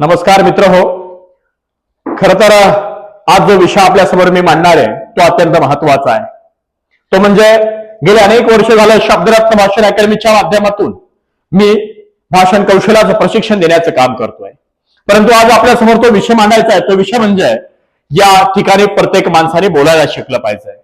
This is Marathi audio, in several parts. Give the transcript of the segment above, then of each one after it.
नमस्कार मित्र हो. खर तर आज जो विषय आपल्यासमोर मी मांडणार आहे तो अत्यंत महत्त्वाचा आहे. तो म्हणजे गेले अनेक वर्ष झालं शब्दरत्न भाषण अकॅडमीच्या माध्यमातून मी भाषण कौशल्याचं प्रशिक्षण देण्याचं काम करतोय. परंतु आज आपल्यासमोर तो विषय मांडायचा आहे तो विषय म्हणजे या ठिकाणी प्रत्येक माणसाने बोलायला शिकलं पाहिजे.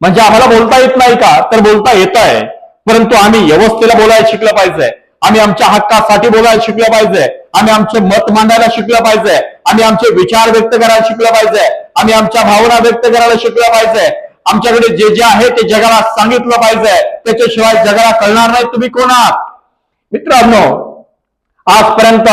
म्हणजे आम्हाला बोलता येत नाही का? तर बोलता येत आहे परंतु आम्ही व्यवस्थेला बोलायला शिकलं पाहिजे. आम्ही आमच्या हक्कासाठी बोलायला शिकलं पाहिजे. आम्ही आमचे मत मांडायला शिकलं पाहिजे. आम्ही आमचे विचार व्यक्त करायला शिकलं पाहिजे. आम्ही आमच्या भावना व्यक्त करायला शिकलं पाहिजे. आमच्याकडे जे जे आहे ते जगाला सांगितलं पाहिजे. त्याच्याशिवाय जगाला कळणार नाही तुम्ही कोण आहात? मित्रांनो आजपर्यंत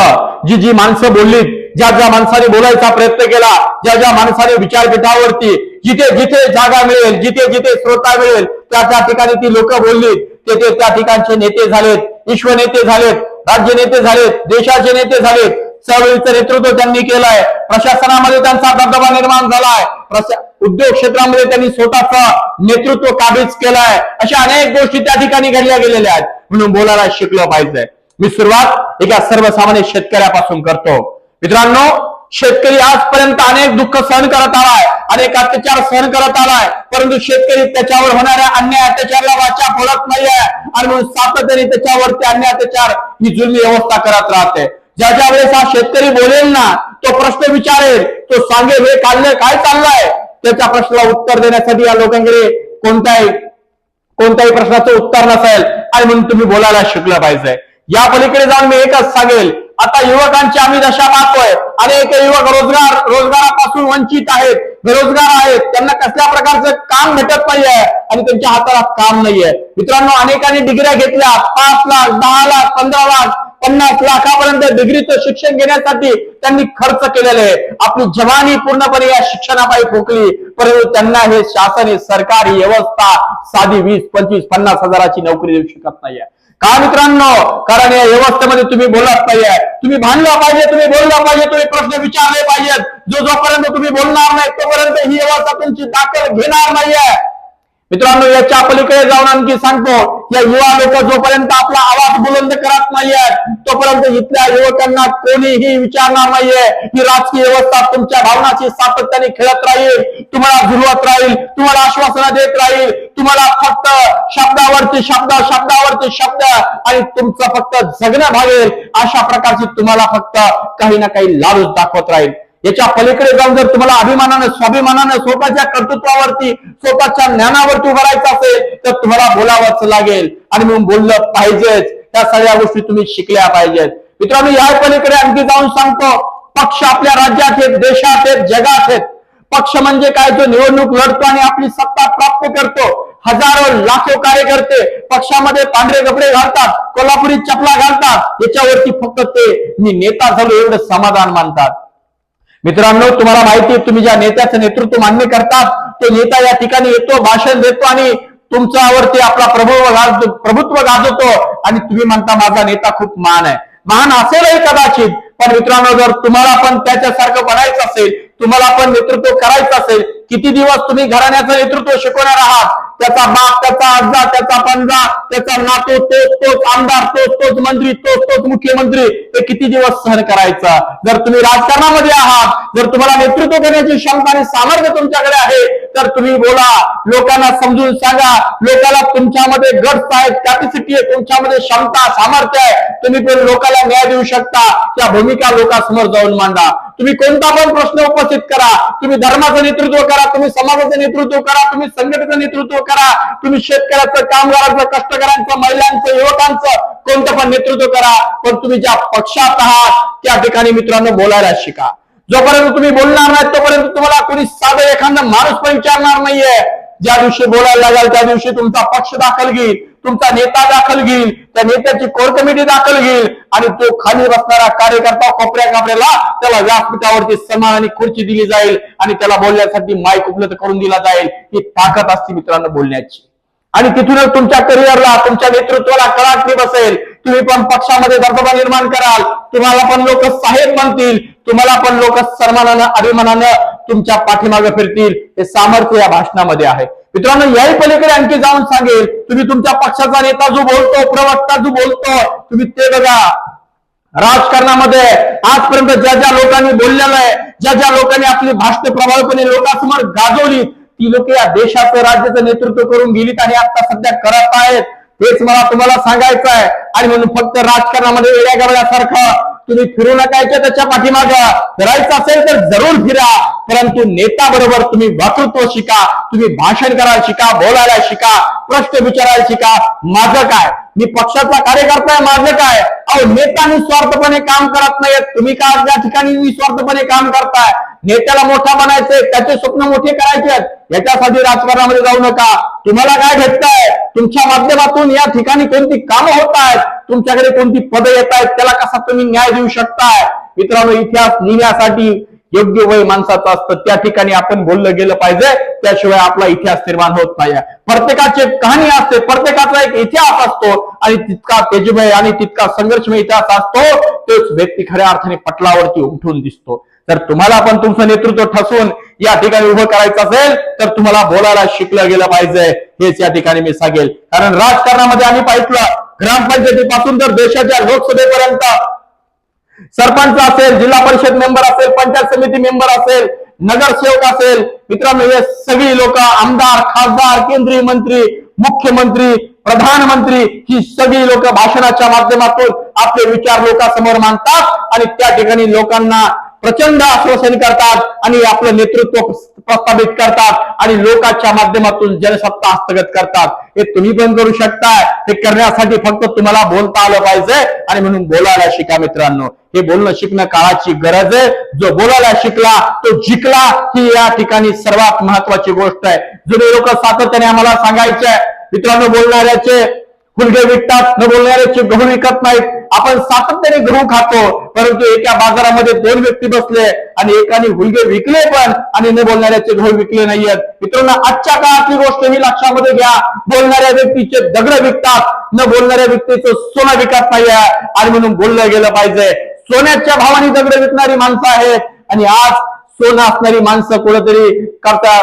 जी जी माणसं बोललीत ज्या ज्या माणसाने बोलायचा प्रयत्न केला ज्या ज्या माणसाने विचारपीठावरती जिथे जिथे जागा मिळेल जिथे जिथे श्रोता मिळेल त्या त्या ठिकाणी ती लोक बोललीत तेथे त्या ठिकाणचे नेते झालेत. विश्व नेते झालेत राज्य नेते झालेत देशाचे नेते झालेत. चळवळीचं नेतृत्व त्यांनी केलंय. प्रशासनामध्ये त्यांचा दबदबा निर्माण झालाय. प्रशा- उद्योग क्षेत्रामध्ये त्यांनी स्वतःच नेतृत्व काबीज केलंय. अशा अनेक गोष्टी त्या ठिकाणी घडल्या गेलेल्या आहेत. म्हणून बोलायला शिकलं पाहिजे. मी सुरुवात एका सर्वसामान्य शेतकऱ्यापासून करतो. मित्रांनो शेतकरी आजपर्यंत अनेक दुःख सहन करत आलाय अनेक अत्याचार सहन करत आलाय परंतु शेतकरी त्याच्यावर होणाऱ्या अन्याय अत्याचाराला वाचा फोडत नाहीये आणि म्हणून सातत्याने त्याच्यावरती अन्याय अत्याचार ही जुलमी व्यवस्था करत राहते. ज्या ज्या वेळेस हा शेतकरी बोलेल ना तो प्रश्न विचारेल तो सांगेल हे काढलं काय चाललंय? त्याच्या प्रश्नाला उत्तर देण्यासाठी या लोकांकडे कोणत्याही कोणत्याही प्रश्नाचं उत्तर नसेल आणि म्हणून तुम्ही बोलायला शिकलं पाहिजे. या पलीकडे जाऊन मी एकच सांगेल आता युवकांची आम्ही दशा पाहतोय. अनेक युवक रोजगार रोजगारापासून वंचित आहेत बेरोजगार आहेत. त्यांना कसल्या प्रकारचं काम भेटत नाहीये आणि त्यांच्या हाताला काम नाहीये. मित्रांनो अनेकांनी डिग्र्या घेतल्या. पाच लाख दहा लाख पंधरा लाख पन्नास लाखापर्यंत डिग्रीचं शिक्षण घेण्यासाठी त्यांनी खर्च केलेले आहे आपली जवानी पूर्णपणे या शिक्षणापायी फुकली परंतु त्यांना हे शासन सरकारी व्यवस्था साधी वीस पंचवीस पन्नास हजाराची नोकरी देऊ शकत नाहीये. का मित्रांनो? कारण या व्यवस्थेमध्ये तुम्ही बोलत नाहीये. तुम्ही भांडलं पाहिजे तुम्ही बोलला पाहिजे तुम्ही प्रश्न विचारले पाहिजेत. जो जोपर्यंत तुम्ही बोलणार नाही तोपर्यंत ही व्यवस्था तुमची दाखल घेणार नाहीये. मित्रांनो याच्या पलीकडे जाऊन आणखी सांगतो या युवा लोक जोपर्यंत आपला आवाज बुलंद करत नाहीये तोपर्यंत इथल्या युवकांना कोणीही विचारणार नाहीये ही राजकीय व्यवस्था तुमच्या भावनाची सातत्याने खेळत राहील तुम्हाला झुलवत राहील तुम्हाला आश्वासना देत राहील तुम्हाला फक्त शब्दावरती शब्द शब्दावरती शब्द आणि तुमचं फक्त जगणं भागेल अशा प्रकारची तुम्हाला फक्त काही ना काही लालूच दाखवत राहील. याच्या पलीकडे जाऊन जर तुम्हाला अभिमानानं स्वाभिमानानं स्वतःच्या कर्तृत्वावरती स्वतःच्या ज्ञानावरती उभं राहायचं असेल तर तुम्हाला बोलावंच लागेल. आणि मग बोललं पाहिजेच. त्या सगळ्या गोष्टी तुम्ही शिकल्या पाहिजेत. मित्रांनो या पलीकडे आणखी जाऊन सांगतो पक्ष आपल्या राज्यात आहेत देशात आहेत जगात आहेत. पक्ष म्हणजे काय? जो निवडणूक लढतो आणि आपली सत्ता प्राप्त करतो. हजारो लाखो कार्यकर्ते पक्षामध्ये पांढरे कपडे घालतात कोल्हापुरी चपला घालतात. याच्यावरती फक्त ते मी नेता झालो एवढं समाधान मानतात. मित्रांनो तुम्हाला माहिती तुम्ही ज्या नेत्याचं नेतृत्व मान्य करतात तो नेता या ठिकाणी येतो भाषण देतो आणि तुमच्यावरती आपला प्रभुत्व गाजतो प्रभुत्व गाजवतो आणि तुम्ही म्हणता माझा नेता खूप महान आहे. महान असेलही कदाचित पण मित्रांनो जर तुम्हाला पण त्याच्यासारखं बनायचं असेल तुम्हाला पण नेतृत्व करायचं असेल किती दिवस तुम्ही घराण्याचं नेतृत्व शिकवणार आहात? त्याचा बाप त्याचा आजा त्याचा पंजा त्याचा नातो तोच तोच आमदार तोच तोच मंत्री तोच तोच मुख्यमंत्री हे किती दिवस सहन करायचा? जर तुम्ही राजकारणामध्ये आहात जर तुम्हाला नेतृत्व करण्याची क्षमता आणि सामर्थ्य तुमच्याकडे आहे तर तुम्ही बोला लोकांना समजून सांगा. लोकांना तुमच्यामध्ये गट्स आहेत कॅपॅसिटी आहे तुमच्यामध्ये क्षमता सामर्थ्य आहे. तुम्ही पण लोकांना न्याय देऊ शकता. त्या भूमिका लोकांसमोर जाऊन मांडा. तुम्ही कोणता पण प्रश्न उपस्थित करा. तुम्ही धर्माचं नेतृत्व करा तुम्ही समाजाचं नेतृत्व करा तुम्ही संघटनेचं नेतृत्व करा तुम्ही शेतकऱ्याचं कामगारांचं कष्टकऱ्यांचं महिलांचं युवकांचं कोणतं पण नेतृत्व करा. पण तुम्ही ज्या पक्षात आहात त्या ठिकाणी मित्रांनो बोलायला शिका. जोपर्यंत तुम्ही बोलणार नाही तोपर्यंत तुम्हाला कोणी साधं एखादा माणूस पण विचारणार नाहीये. ज्या दिवशी बोलायला लागाल त्या दिवशी तुमचा पक्ष दाखल घेईल. तुमचा नेता दाखल घेईल त्या नेत्याची कोर कमिटी दाखल घेईल आणि तो खाली बसणारा कार्यकर्ता कोपऱ्या कापऱ्याला त्याला व्यासपीठावरती सन्मान आणि खुर्ची दिली जाईल आणि त्याला बोलण्यासाठी माईक उपलब्ध करून दिला जाईल ही ताकद असते मित्रांनो बोलण्याची. आणि तिथूनच तुमच्या करिअरला तुमच्या नेतृत्वाला कळाटणी बसेल. तुम्ही पण पक्षामध्ये दबदबा निर्माण कराल. तुम्हाला पण लोक साहेब म्हणतील. तुम्हाला पण लोक सन्मानानं अभिमानानं तुमच्या पाठीमागे फिरतील. हे सामर्थ्य या भाषणामध्ये आहे. मित्रांनो याही पलीकडे आणखी जाऊन सांगेल तुम्ही तुमच्या पक्षाचा नेता जो बोलतो प्रवक्ता जो बोलतो तुम्ही ते बघा. राजकारणामध्ये आजपर्यंत ज्या ज्या लोकांनी बोललेलं आहे ज्या ज्या लोकांनी आपली भाष्य प्रभावीपणे लोकांसमोर गाजवली ती लोक या देशाचं राज्याचं नेतृत्व करून गेलीत आणि आता सध्या करत आहेत. हेच मला तुम्हाला सांगायचं आहे. आणि म्हणून फक्त राजकारणामध्ये वेड्या गवल्यासारखं तुम्ही फिरू नकायच्या त्याच्या पाठीमाग. फिरायचं असेल तर जरूर फिरा परंतु नेता बरोबर तुम्ही वक्तृत्व शिका तुम्ही भाषण करायला शिका बोलायला शिका प्रश्न विचारायला शिका. माझं काय? मी पक्षाचा कार्यकर्ता आहे माझं काय? अहो नेता निस्वार्थपणे काम करत नाहीत. तुम्ही का या ठिकाणी निस्वार्थपणे काम करताय? नेत्याला मोठा बनायचंय त्याचे स्वप्न मोठे करायचे आहेत. याच्यासाठी राजकारणामध्ये जाऊ नका. तुम्हाला काय भेटतंय? तुमच्या माध्यमातून या ठिकाणी कोणती कामं होत आहेत? तुमच्याकडे कोणती पदं येत आहेत त्याला कसा तुम्ही न्याय देऊ शकताय? मित्रांनो इतिहास लिहिण्यासाठी योग्य वय माणसाचं असतं. त्या ठिकाणी आपण बोललं गेलं पाहिजे. त्याशिवाय आपला इतिहास निर्माण होत नाही प्रत्येकाची कहाणी असते. प्रत्येकाचा एक इतिहास असतो. आणि तितका तेजमय आणि तितका संघर्षमय इतिहास असतो तोच व्यक्ती खऱ्या अर्थाने पटलावरती उमठून दिसतो. तर तुम्हाला पण तुमचं नेतृत्व ठसून या ठिकाणी उभं करायचं असेल तर तुम्हाला बोलायला शिकलं गेलं पाहिजे. हेच या ठिकाणी मी सांगेल. कारण राजकारणामध्ये आम्ही पाहिलं ग्रामपंचायतीपासून तर देशाच्या लोकसभेपर्यंत सरपंच असेल जिल्हा परिषद मेंबर असेल पंचायत समिती मेंबर असेल नगरसेवक असेल मित्रांनो हे सगळी लोक आमदार खासदार केंद्रीय मंत्री मुख्यमंत्री प्रधानमंत्री ही सगळी लोक भाषणाच्या माध्यमातून आपले विचार लोकांसमोर मांडतात आणि त्या ठिकाणी लोकांना प्रचंड आश्वासन करतात आणि आपलं नेतृत्व प्रस्थापित करतात आणि लोकांच्या माध्यमातून जनसत्ता हस्तगत करतात. हे तुम्ही पण करू शकताय. हे करण्यासाठी फक्त तुम्हाला बोलता आलं पाहिजे. आणि म्हणून बोलायला शिका मित्रांनो. हे बोलणं शिकणं काळाची गरज आहे. जो बोलायला शिकला तो जिंकला ही या ठिकाणी सर्वात महत्वाची गोष्ट आहे. जुने लोक सातत्याने आम्हाला सांगायचे मित्रांनो बोलणाऱ्याचे हुलगे विकतात न बोलणाऱ्याचे गहू विकत नाहीत. आपण सातत्याने गहू खातो परंतु एका बाजारामध्ये दोन व्यक्ती बसले आणि एकाने हुलगे विकले पण आणि न बोलणाऱ्याचे गहू विकले नाहीयेत. मित्रांनो आजच्या काळातली गोष्ट ही लक्षामध्ये घ्या. बोलणाऱ्या व्यक्तीचे दगड विकतात न बोलणाऱ्या व्यक्तीचं सोनं विकत नाहीये. आणि म्हणून बोललं गेलं पाहिजे. सोन्याच्या भावाने दगड विकणारी माणसं आहेत. आणि आज सोनं असणारी माणसं कुठेतरी करता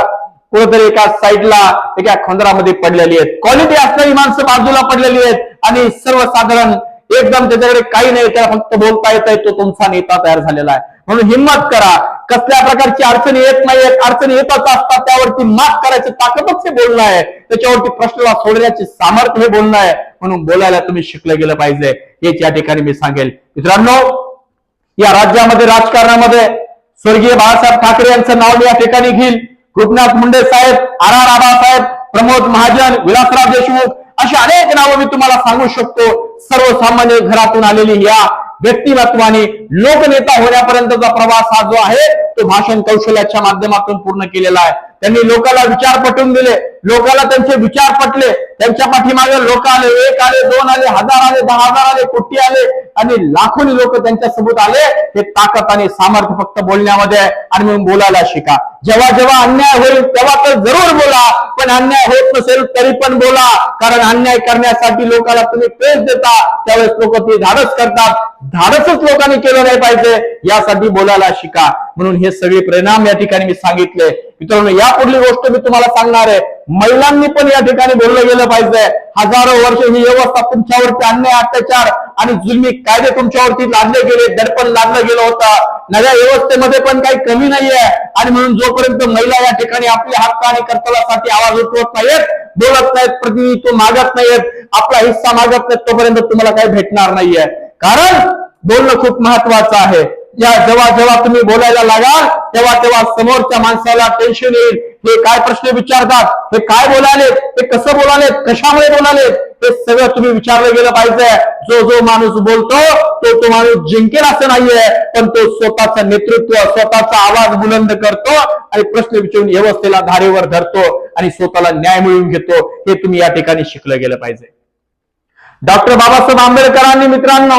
कुठेतरी एका साईडला एका खंदरामध्ये पडलेली आहेत. क्वालिटी असणारी माणसं बाजूला पडलेली आहेत. आणि सर्वसाधारण एकदम त्याच्याकडे काही नाही त्याला फक्त बोलता येत आहे तो तुमचा नेता तयार झालेला आहे. म्हणून हिंमत करा. कसल्या प्रकारची अडचणी येत नाही अडचणी येतच असतात त्यावरती मात करायची ताकदच हे बोलणं आहे. त्याच्यावरती प्रश्नाला सोडण्याचे सामर्थ्य हे बोलणं आहे. म्हणून बोलायला तुम्ही शिकलं गेलं पाहिजे. हेच या ठिकाणी मी सांगेल. मित्रांनो या राज्यामध्ये राजकारणामध्ये स्वर्गीय बाळासाहेब ठाकरे यांचं नाव मी या ठिकाणी घेईल. कृपनाथ मुंडे साहेब आर आर आबासाहेब प्रमोद महाजन विलासराव देशमुख अशी अनेक नावं मी तुम्हाला सांगू शकतो. सर्वसामान्य घरातून आलेली या व्यक्तिमत्वाने लोकनेता होण्यापर्यंतचा प्रवास हा जो आहे तो भाषण कौशल्याच्या माध्यमातून पूर्ण केलेला आहे. त्यांनी लोकांना विचार पटवून दिले. लोकाला त्यांचे विचार पटले. त्यांच्या पाठीमागे लोक आले एक आले दोन आले हजार आले दहा हजार आले कोटी आले आणि लाखोनी लोक त्यांच्यासोबत आले. हे ताकद आणि सामर्थ्य फक्त बोलण्यामध्ये आणि म्हणून बोलायला शिका. जेव्हा जेव्हा अन्याय होईल तेव्हा तर जरूर बोला. पण अन्याय होत नसेल तरी पण बोला. कारण अन्याय करण्यासाठी लोकांना तुम्ही प्रेस देता. त्यावेळेस लोक ते धाडस करतात. धाडसच लोकांनी केलं नाही पाहिजे. यासाठी बोलायला शिका. म्हणून हे सगळे परिणाम या ठिकाणी मी सांगितले. मित्रांनो या पुढली गोष्ट मी तुम्हाला सांगणार आहे. महिलांनी पण या ठिकाणी बोललं गेलं पाहिजे. हजारो वर्ष ही व्यवस्था तुमच्यावरती अन्याय अत्याचार आणि जुलमी कायदे तुमच्यावरती लादले गेले दडपण लादलं गेलं होतं. नव्या व्यवस्थेमध्ये पण काही कमी नाहीये. आणि म्हणून जोपर्यंत महिला या ठिकाणी आपली हक्क आणि कर्तव्यासाठी आवाज उठवत नाहीयेत बोलत नाहीत प्रतिनिधित्व मागत नाहीयेत आपला हिस्सा मागत नाहीत तोपर्यंत तुम्हाला काही भेटणार नाहीये. कारण बोलणं खूप महत्वाचं आहे. या जेव्हा जेव्हा तुम्ही बोलायला लागाल तेव्हा तेव्हा समोरच्या माणसाला टेन्शन येईल. हे काय प्रश्न विचारतात? हे काय बोलालेत? हे कसं बोलालेत? कशामुळे बोलालेत? हे सगळं तुम्ही विचारलं गेलं पाहिजे. जो जो माणूस बोलतो तो तो माणूस जिंकेल असं नाहीये पण तो स्वतःचं नेतृत्व स्वतःचा आवाज बुलंद करतो आणि प्रश्न विचारून व्यवस्थेला धारेवर धरतो आणि स्वतःला न्याय मिळवून घेतो. हे तुम्ही या ठिकाणी शिकलं गेलं पाहिजे. डॉक्टर बाबासाहेब आंबेडकरांनी मित्रांनो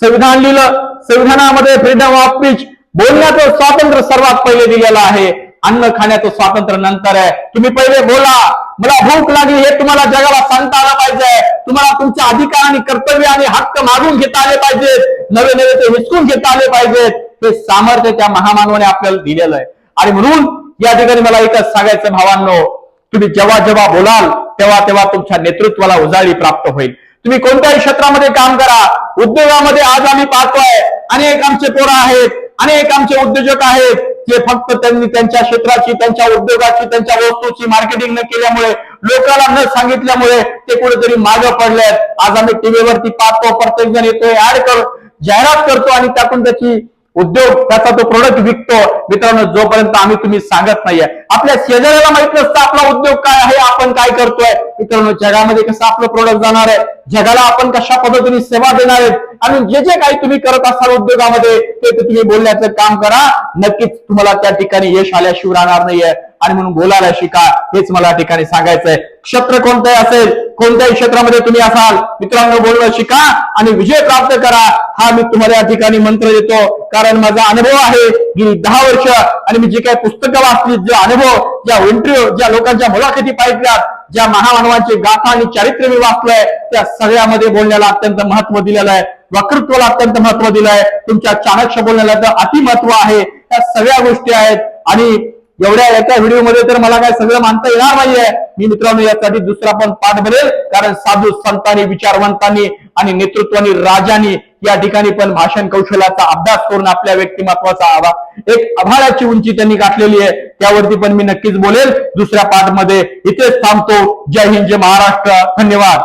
संविधान लिहिलं. संविधानामध्ये फ्रीडम ऑफ स्पीच बोलण्याचं स्वातंत्र्य सर्वात पहिले दिलेलं आहे. अन्न खाण्याचं स्वातंत्र्य नंतर आहे. तुम्ही पहिले बोला. मला भूक लागली हे तुम्हाला जगाला सांगता आलं पाहिजे. तुम्हाला तुमचे अधिकार आणि कर्तव्य आणि हक्क मागून घेता आले पाहिजेत. नवे नवे ते हिसकून घेता आले पाहिजेत. हे सामर्थ्य त्या महामानवाने आपल्याला दिलेलं आहे. आणि म्हणून या ठिकाणी मला एकच सांगायचं भावांनो. तुम्ही जेव्हा जेव्हा बोलाल तेव्हा तेव्हा तुमच्या नेतृत्वाला उजाळी प्राप्त होईल. तुम्ही कोणत्याही क्षेत्रामध्ये काम करा. उद्योगामध्ये आज आम्ही पाहतोय अनेक आमचे पोरं आहेत अनेक आमचे उद्योजक आहेत. जे फक्त त्यांनी त्यांच्या क्षेत्राची त्यांच्या उद्योगाची त्यांच्या वस्तूची मार्केटिंग न केल्यामुळे लोकांना न सांगितल्यामुळे ते कुठेतरी मागं पडले आज आम्ही टीव्हीवरती पाहतो प्रत्येक जण येतोय ऍड कर जाहिरात करतो आणि त्यातून त्याची उद्योग त्याचा तो प्रोडक्ट विकतो. मित्रांनो जोपर्यंत आम्ही तुम्ही सांगत नाहीये. आपल्या शेजाऱ्याला माहीत नसतं आपला उद्योग काय आहे. काय करतोय? मित्रांनो जगामध्ये कसं आपलं प्रोडक्ट जाणार आहे? जगाला आपण कशा पद्धतीने सेवा देणार आहेत? आणि जे जे काही तुम्ही करत असाल उद्योगामध्ये ते ते तुम्ही बोलण्याचं काम करा. नक्कीच तुम्हाला त्या ठिकाणी यश आल्याशिवाय राहणार नाहीये. आणि म्हणून बोलायला शिका हेच मला या ठिकाणी सांगायचंय. क्षेत्र कोणतंही असेल कोणत्याही क्षेत्रामध्ये तुम्ही असाल मित्रांनो बोलणं शिका आणि विजय प्राप्त करा. हा मी तुम्हाला या ठिकाणी मंत्र देतो. कारण माझा अनुभव आहे गेली दहा वर्ष आणि मी जे काही पुस्तकं वाचली जे अनुभव ज्या इंटरव्ह्यू ज्या लोकांच्या मुलाखती पाहिल्यात ज्या महामानवांची गाथा आणि चारित्र्य मी वाचलंय त्या सगळ्यामध्ये बोलण्याला अत्यंत महत्त्व दिलेलं आहे. वक्तृत्वाला अत्यंत महत्त्व दिलं आहे तुमच्या चाणक्य बोलण्याला तर अति महत्त्व आहे. त्या सगळ्या गोष्टी आहेत. आणि एवढ्या एका व्हिडिओमध्ये तर मला काय सगळं मानता येणार नाहीये. मी मित्रांनो यासाठी दुसरा पण पाठ बनेल. कारण साधू संतांनी विचारवंतांनी आणि नेतृत्वानी राजांनी या ठिकाणी पण भाषण कौशल्याचा अभ्यास करून आपल्या व्यक्तिमत्वाचा आवा एक आभाळाची उंची त्यांनी गाठलेली आहे. त्यावरती पण मी नक्कीच बोलेल. दुसऱ्या पाठमध्ये इथेच थांबतो. जय हिंद जय महाराष्ट्र. धन्यवाद.